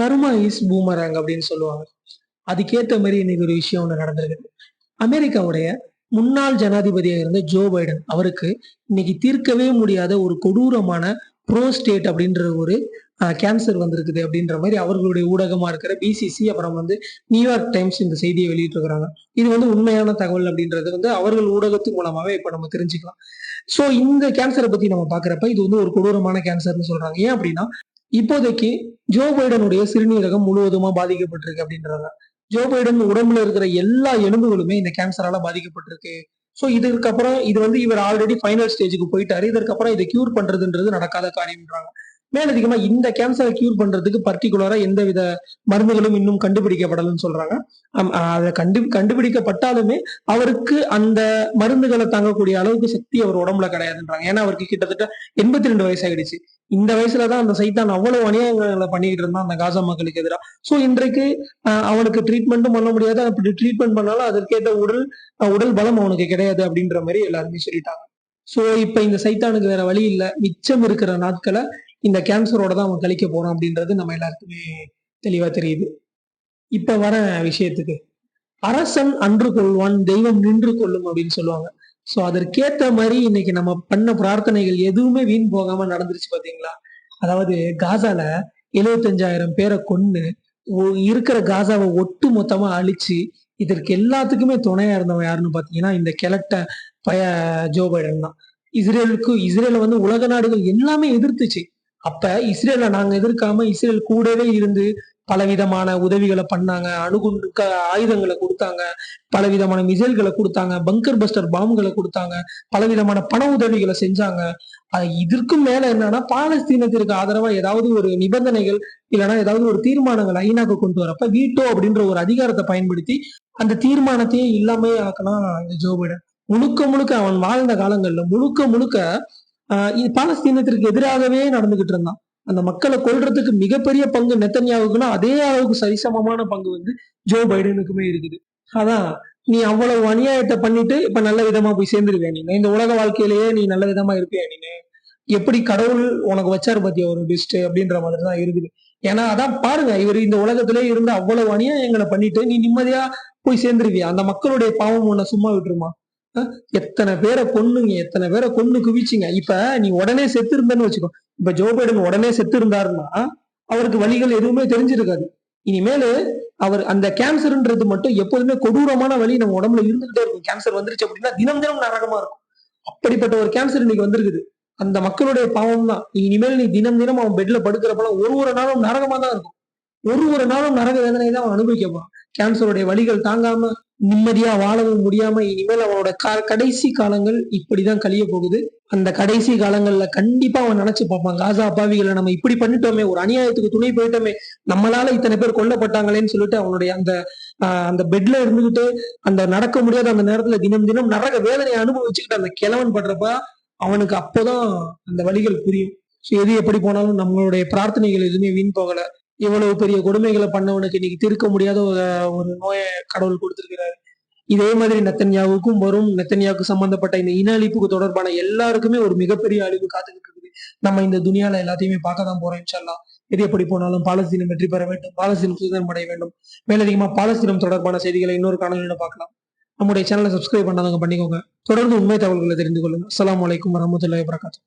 Karma is boomerang அப்படின்னு சொல்லுவாங்க. அதுக்கேற்ற மாதிரி இன்னைக்கு ஒரு விஷயம் ஒன்று நடந்திருக்கு அமெரிக்காவுடைய முன்னாள் ஜனாதிபதியாக இருந்த ஜோ பைடன் அவருக்கு இன்னைக்கு தீர்க்கவே முடியாத ஒரு கொடூரமான ப்ரோஸ்டேட் அப்படின்ற ஒரு கேன்சர் வந்திருக்குது அப்படின்ற மாதிரி அவர்களுடைய ஊடகமா இருக்கிற பிசிசி அப்புறம் வந்து நியூயார்க் டைம்ஸ் இந்த செய்தியை வெளியிட்டிருக்கிறாங்க. இது வந்து உண்மையான தகவல் அப்படின்றது வந்து அவர்கள் ஊடகத்து மூலமாவே இப்ப நம்ம தெரிஞ்சுக்கலாம். ஸோ இந்த கேன்சரை பத்தி நம்ம பாக்குறப்ப இது வந்து ஒரு கொடூரமான கேன்சர்னு சொல்றாங்க. ஏன் அப்படின்னா இப்போதைக்கு ஜோ பைடனுடைய சிறுநீரகம் முழுவதுமா பாதிக்கப்பட்டிருக்கு அப்படின்றாங்க ஜோ பைடன் உடம்புல இருக்கிற எல்லா எலும்புகளுமே இந்த கேன்சரால பாதிக்கப்பட்டிருக்கு. ஸோ இதுக்கப்புறம் இது வந்து இவர் ஆல்ரெடி ஃபைனல் ஸ்டேஜுக்கு போயிட்டாரு. இதற்கப்புறம் இதை கியூர் பண்றதுன்றது நடக்காத காரியம்ன்றாங்க. மேலதிகமா இந்த கேன்சரை கியூர் பண்றதுக்கு பர்டிகுலரா எந்த வித மருந்துகளும் இன்னும் கண்டுபிடிக்கப்படலன்னு சொல்றாங்க. அதை கண்டு கண்டுபிடிக்கப்பட்டாலுமே அவருக்கு அந்த மருந்துகளை தாங்கக்கூடிய அளவுக்கு சக்தி அவர் உடம்புல கிடையாதுன்றாங்க. ஏன்னா அவருக்கு கிட்டத்தட்ட எண்பத்தி ரெண்டு வயசு ஆயிடுச்சு இந்த வயசுலதான் அந்த சைத்தான் அவ்வளவு அநியாயங்களை பண்ணிக்கிட்டு இருந்தான் அந்த காசா மக்களுக்கு எதிராக சோ இன்றைக்கு அவனுக்கு ட்ரீட்மெண்ட்டும் பண்ண முடியாது. அப்படி ட்ரீட்மெண்ட் பண்ணாலும் அதற்கேற்ற உடல் உடல் பலம் அவனுக்கு கிடையாது அப்படின்ற மாதிரி எல்லாருமே சொல்லிட்டாங்க. சோ இப்ப இந்த சைத்தானுக்கு வேற வழி இல்ல. மிச்சம் இருக்கிற நாட்களை இந்த கேன்சரோட தான் அவன் கழிக்க போறோம் அப்படின்றது நம்ம எல்லாருக்குமே தெளிவா தெரியுது. இப்ப வர விஷயத்துக்கு அரசன் அன்று கொள்வான் தெய்வம் நின்று கொள்ளும் அப்படின்னு சொல்லுவாங்க. சோ அதற்கேத்த மாதிரி இன்னைக்கு நம்ம பண்ண பிரார்த்தனைகள் எதுவுமே வீண் போகாம நடந்துருச்சு பாத்தீங்களா? அதாவது காசால எழுபத்தஞ்சாயிரம் பேரை கொண்டு இருக்கிற காசாவை ஒட்டு மொத்தமா அழிச்சு இதற்கு எல்லாத்துக்குமே துணையா இருந்தவன் யாருன்னு பாத்தீங்கன்னா இந்த கிழட்ட பய ஜோ பைடன் தான். இஸ்ரேலுக்கு இஸ்ரேல வந்து உலக நாடுகள் எல்லாமே எதிர்த்துச்சு. அப்ப இஸ்ரேல நாங்க எதிர்க்காம இஸ்ரேல் கூடவே இருந்து பலவிதமான உதவிகளை பண்ணாங்க அணுகுண்டு ஆயுதங்களை கொடுத்தாங்க பலவிதமான மிசைல்களை கொடுத்தாங்க பங்கர் பஸ்டர் பாம்புகளை கொடுத்தாங்க பலவிதமான பண உதவிகளை செஞ்சாங்க. இதற்கும் மேல என்னன்னா பாலஸ்தீனத்திற்கு ஆதரவா ஏதாவது ஒரு நிபந்தனைகள் இல்லைன்னா ஏதாவது ஒரு தீர்மானங்கள் ஐநாக்கு கொண்டு வரப்ப வீட்டோ அப்படின்ற ஒரு அதிகாரத்தை பயன்படுத்தி அந்த தீர்மானத்தையே இல்லாம ஆக்கலாம் இந்த ஜோ பைடன். முழுக்க முழுக்க அவன் வாழ்ந்த காலங்கள்ல முழுக்க முழுக்க பாலஸ்தீனத்திற்கு எதிராகவே நடந்துகிட்டு இருந்தான். அந்த மக்களை கொள்றதுக்கு மிகப்பெரிய பங்கு நெத்தன்யாவுக்குன்னா அதே அளவுக்கு சரிசமமான பங்கு வந்து ஜோ பைடனுக்குமே இருக்குது. அதான் நீ அவ்வளவு அநியாயத்தை பண்ணிட்டு இப்ப நல்ல விதமா போய் சேர்ந்துருவியா நீ இந்த உலக வாழ்க்கையிலேயே நீ நல்ல விதமா இருப்பியா நீ எப்படி கடவுள் உனக்கு வச்சாரு பத்தியா ஒரு பெஸ்ட் அப்படின்ற மாதிரி தான் இருக்குது. ஏன்னா அதான் பாருங்க இவர் இந்த உலகத்திலே இருந்து அவ்வளவு அநியாயங்களை பண்ணிட்டு நீ நிம்மதியா போய் சேர்ந்துருவியா? அந்த மக்களுடைய பாவம் உன்னை சும்மா விட்டுருமா? எத்தனை பேரை கொன்னுங்க எத்தனை பேரை கொன்னு குவிச்சிங்க. இப்ப நீ உடனே செத்து இருந்தன்னு வச்சுக்கோ. இப்ப ஜோ பைடன் உடனே செத்து இருந்தாருன்னா அவருக்கு வழிகள் எதுவுமே தெரிஞ்சிருக்காது. இனிமேலு அவர் அந்த கேன்சர்ன்றது மட்டும் எப்போதுமே கொடூரமான வழி. நம்ம உடம்புல இருந்துகிட்டே இருக்கும். கேன்சர் வந்துருச்சு அப்படின்னா தினம் தினம் நரகமா இருக்கும். அப்படிப்பட்ட ஒரு கேன்சர் இன்னைக்கு வந்திருக்குது. அந்த மக்களுடைய பாவம் தான். இனிமேல் நீ தினம் தினம் அவன் பெட்ல படுக்கிறப்பெல்லாம் ஒரு ஒரு நாளும் நரகமா தான் இருக்கும். ஒரு ஒரு நாளும் நரக வேதனை தான் அவன் அனுபவிக்க போறான். கேன்சருடைய வழிகள் தாங்காம நிம்மதியா வாழவும் முடியாம இனிமேல் அவனோட கடைசி காலங்கள் இப்படிதான் கழிய போகுது. அந்த கடைசி காலங்கள்ல கண்டிப்பா அவன் நினைச்சு பார்ப்பான் காசா அப்பாவிகளை நம்ம இப்படி பண்ணிட்டோமே ஒரு அநியாயத்துக்கு துணை போயிட்டோமே நம்மளால இத்தனை பேர் கொல்லப்பட்டாங்களேன்னு சொல்லிட்டு அவனுடைய அந்த அந்த பெட்ல இருந்துகிட்டு அந்த நடக்க முடியாத அந்த நேரத்துல தினம் தினம் நரக வேதனையை அனுபவிச்சுக்கிட்டு அந்த கிழவன் படுறப்ப அவனுக்கு அப்போதான் அந்த வழிகள் புரியும். எது எப்படி போனாலும் நம்மளுடைய பிரார்த்தனைகள் எதுவுமே வீண் போகல. இவ்வளவு பெரிய கொடுமைகளை பண்ணவனுக்கு இன்னைக்கு தீர்க்க முடியாத ஒரு நோயை கடவுள் கொடுத்திருக்கிறாரு. இதே மாதிரி நெத்தன்யாவுக்கும் வரும். நெத்தன்யாவுக்கு சம்பந்தப்பட்ட இந்த இன அழிப்புக்கு தொடர்பான எல்லாருக்குமே ஒரு மிகப்பெரிய அழிவு காத்துக்கிட்டு இருக்குது. நம்ம இந்த துணியால எல்லாத்தையுமே பார்க்க தான் போறோம் சொல்லலாம் எது எப்படி போனாலும் பாலஸ்தீனம் வெற்றி பெற வேண்டும். பாலஸ்தீனம் சுதந்திரம் அடைய வேண்டும். மேலதிகமா பாலஸ்தீனம் தொடர்பான செய்திகளை இன்னொரு காணொலியில பார்க்கலாம். நம்முடைய சேனலை சப்ஸ்கிரைப் பண்ணாதவங்க பண்ணிக்கோங்க. தொடர்ந்து உண்மை தகவல்களை தெரிந்து கொள்ளுங்க. அஸ்லாம் வலைக்கம் வரமத்துல வரகாத்தூர்